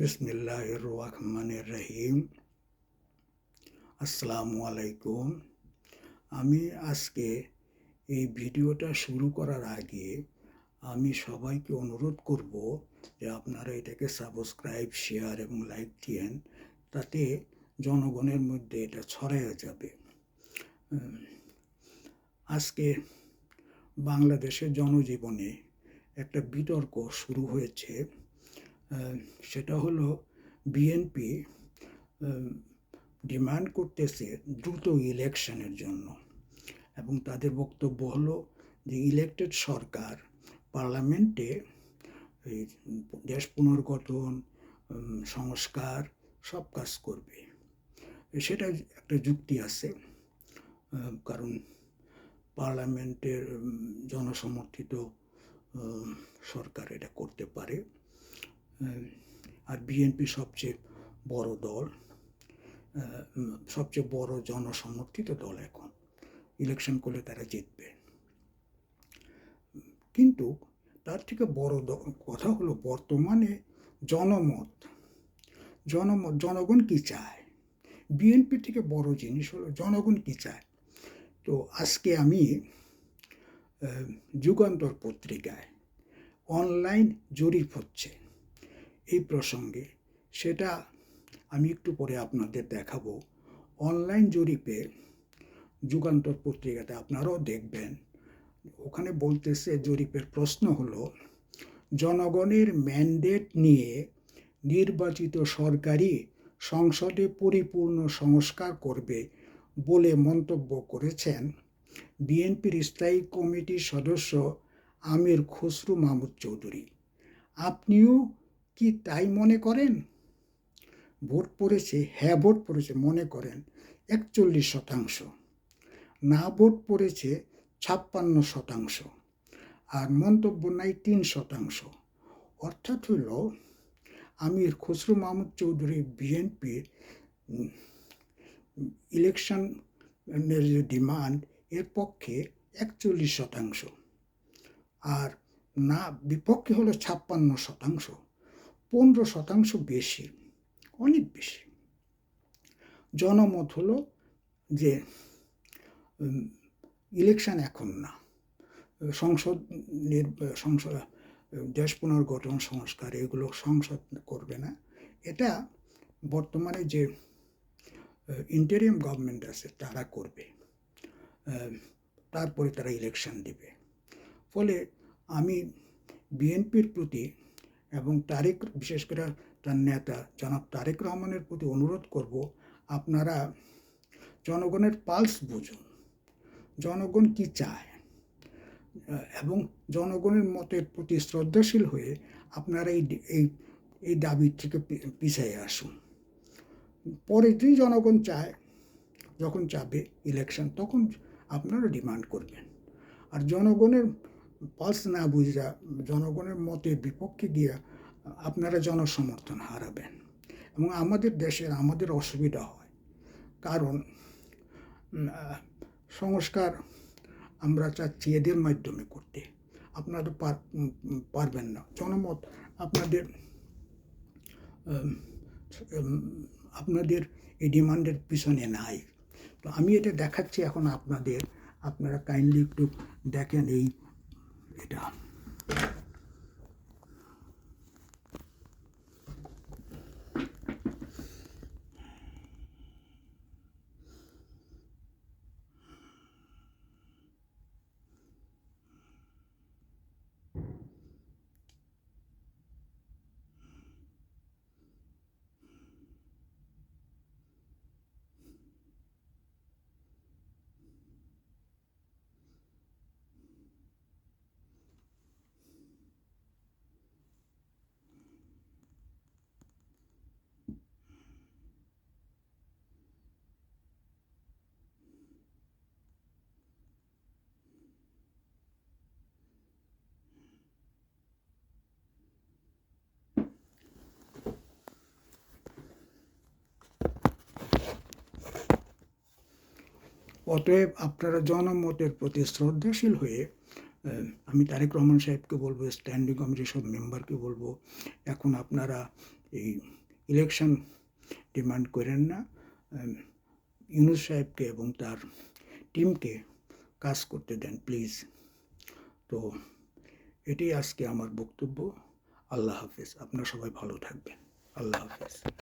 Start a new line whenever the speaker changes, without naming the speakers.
বিসমিল্লাহ রহমানের রহিম আসসালামু আলাইকুম আমি আজকে এই ভিডিওটা শুরু করার আগে আমি সবাইকে অনুরোধ করব যে আপনারা এটাকে সাবস্ক্রাইব শেয়ার এবং লাইক দিয়েন তাতে জনগণের মধ্যে এটা ছড়ায় যাবে আজকে বাংলাদেশের জনজীবনে একটা বিতর্ক শুরু হয়েছে সেটা হলো বিএনপি ডিমান্ড করতেছে দ্রুত ইলেকশনের জন্য এবং তাদের বক্তব্য হলো যে ইলেকটেড সরকার পার্লামেন্টে এই দেশ পুনর্গঠন সংস্কার সব কাজ করবে সেটা একটা যুক্তি আছে কারণ পার্লামেন্টের জনসমর্থিত সরকার এটা করতে পারে আর বিএনপি সবচেয়ে বড় দল সবচেয়ে বড় জনসমর্থিত দল এখন ইলেকশন করলে তারা জিতবে কিন্তু তার থেকে বড় কথা হলো বর্তমানে জনমত জনমত জনগণ কী চায় বিএনপি থেকে বড় জিনিস হলো জনগণ কী চায় তো আজকে আমি যুগান্তর পত্রিকায় অনলাইন জরিপ হচ্ছে এই প্রসঙ্গে সেটা আমি একটু পরে আপনাদের দেখাবো অনলাইন জরিপে যুগান্তর পত্রিকাতে আপনারাও দেখবেন ওখানে বলতেছে জরিপের প্রশ্ন হল জনগণের ম্যান্ডেট নিয়ে নির্বাচিত সরকারি সংসদে পরিপূর্ণ সংস্কার করবে বলে মন্তব্য করেছেন বিএনপির স্থায়ী কমিটির সদস্য আমির খসরু মাহমুদ চৌধুরী আপনিও কি তাই মনে করেন ভোট পড়েছে হ্যাঁ ভোট পড়েছে মনে করেন একচল্লিশ শতাংশ না ভোট পড়েছে ছাপ্পান্ন শতাংশ আর মন্তব্য নাই তিন শতাংশ অর্থাৎ হইল আমির খসরু মাহমুদ চৌধুরী বিএনপির ইলেকশনের যে ডিমান্ড এর পক্ষে একচল্লিশ শতাংশ আর না বিপক্ষে হলো ছাপ্পান্ন শতাংশ পনেরো শতাংশ বেশি অনেক বেশি জনমত হলো যে ইলেকশন এখন না সংসদ সংসদ দেশ পুনর্গঠন সংস্কার এগুলো সংসদ করবে না এটা বর্তমানে যে ইন্টেরিয়াম গভর্নমেন্ট আছে তারা করবে তারপরে তারা ইলেকশন দেবে ফলে আমি বিএনপির প্রতি এবং তারেক বিশেষ করে তার নেতা জনাব তারেক রহমানের প্রতি অনুরোধ করব আপনারা জনগণের পালস বুঝুন জনগণ কি চায় এবং জনগণের মতের প্রতি শ্রদ্ধাশীল হয়ে আপনারা এই এই এই দাবির থেকে পিছিয়ে আসুন পরে যদি জনগণ চায় যখন চাবে ইলেকশন তখন আপনারা ডিমান্ড করবেন আর জনগণের পালস না বুঝা জনগণের মতে বিপক্ষে গিয়া আপনারা জনসমর্থন হারাবেন এবং আমাদের দেশের আমাদের অসুবিধা হয় কারণ সংস্কার আমরা চাচ্ছি এদের মাধ্যমে করতে আপনারা পারবেন না জনমত আপনাদের আপনাদের এই ডিমান্ডের পিছনে নাই তো আমি এটা দেখাচ্ছি এখন আপনাদের আপনারা কাইন্ডলি একটু দেখেন এই wieder. অতএব আপনারা জনমতের প্রতি শ্রদ্ধাশীল হয়ে আমি তারেক রহমান সাহেবকে বলবো স্ট্যান্ডিং কমিটির সব মেম্বারকে বলবো এখন আপনারা এই ইলেকশন ডিমান্ড করেন না ইউনুস সাহেবকে এবং তার টিমকে কাজ করতে দেন প্লিজ তো এটি আজকে আমার বক্তব্য আল্লাহ হাফেজ আপনারা সবাই ভালো থাকবেন আল্লাহ হাফেজ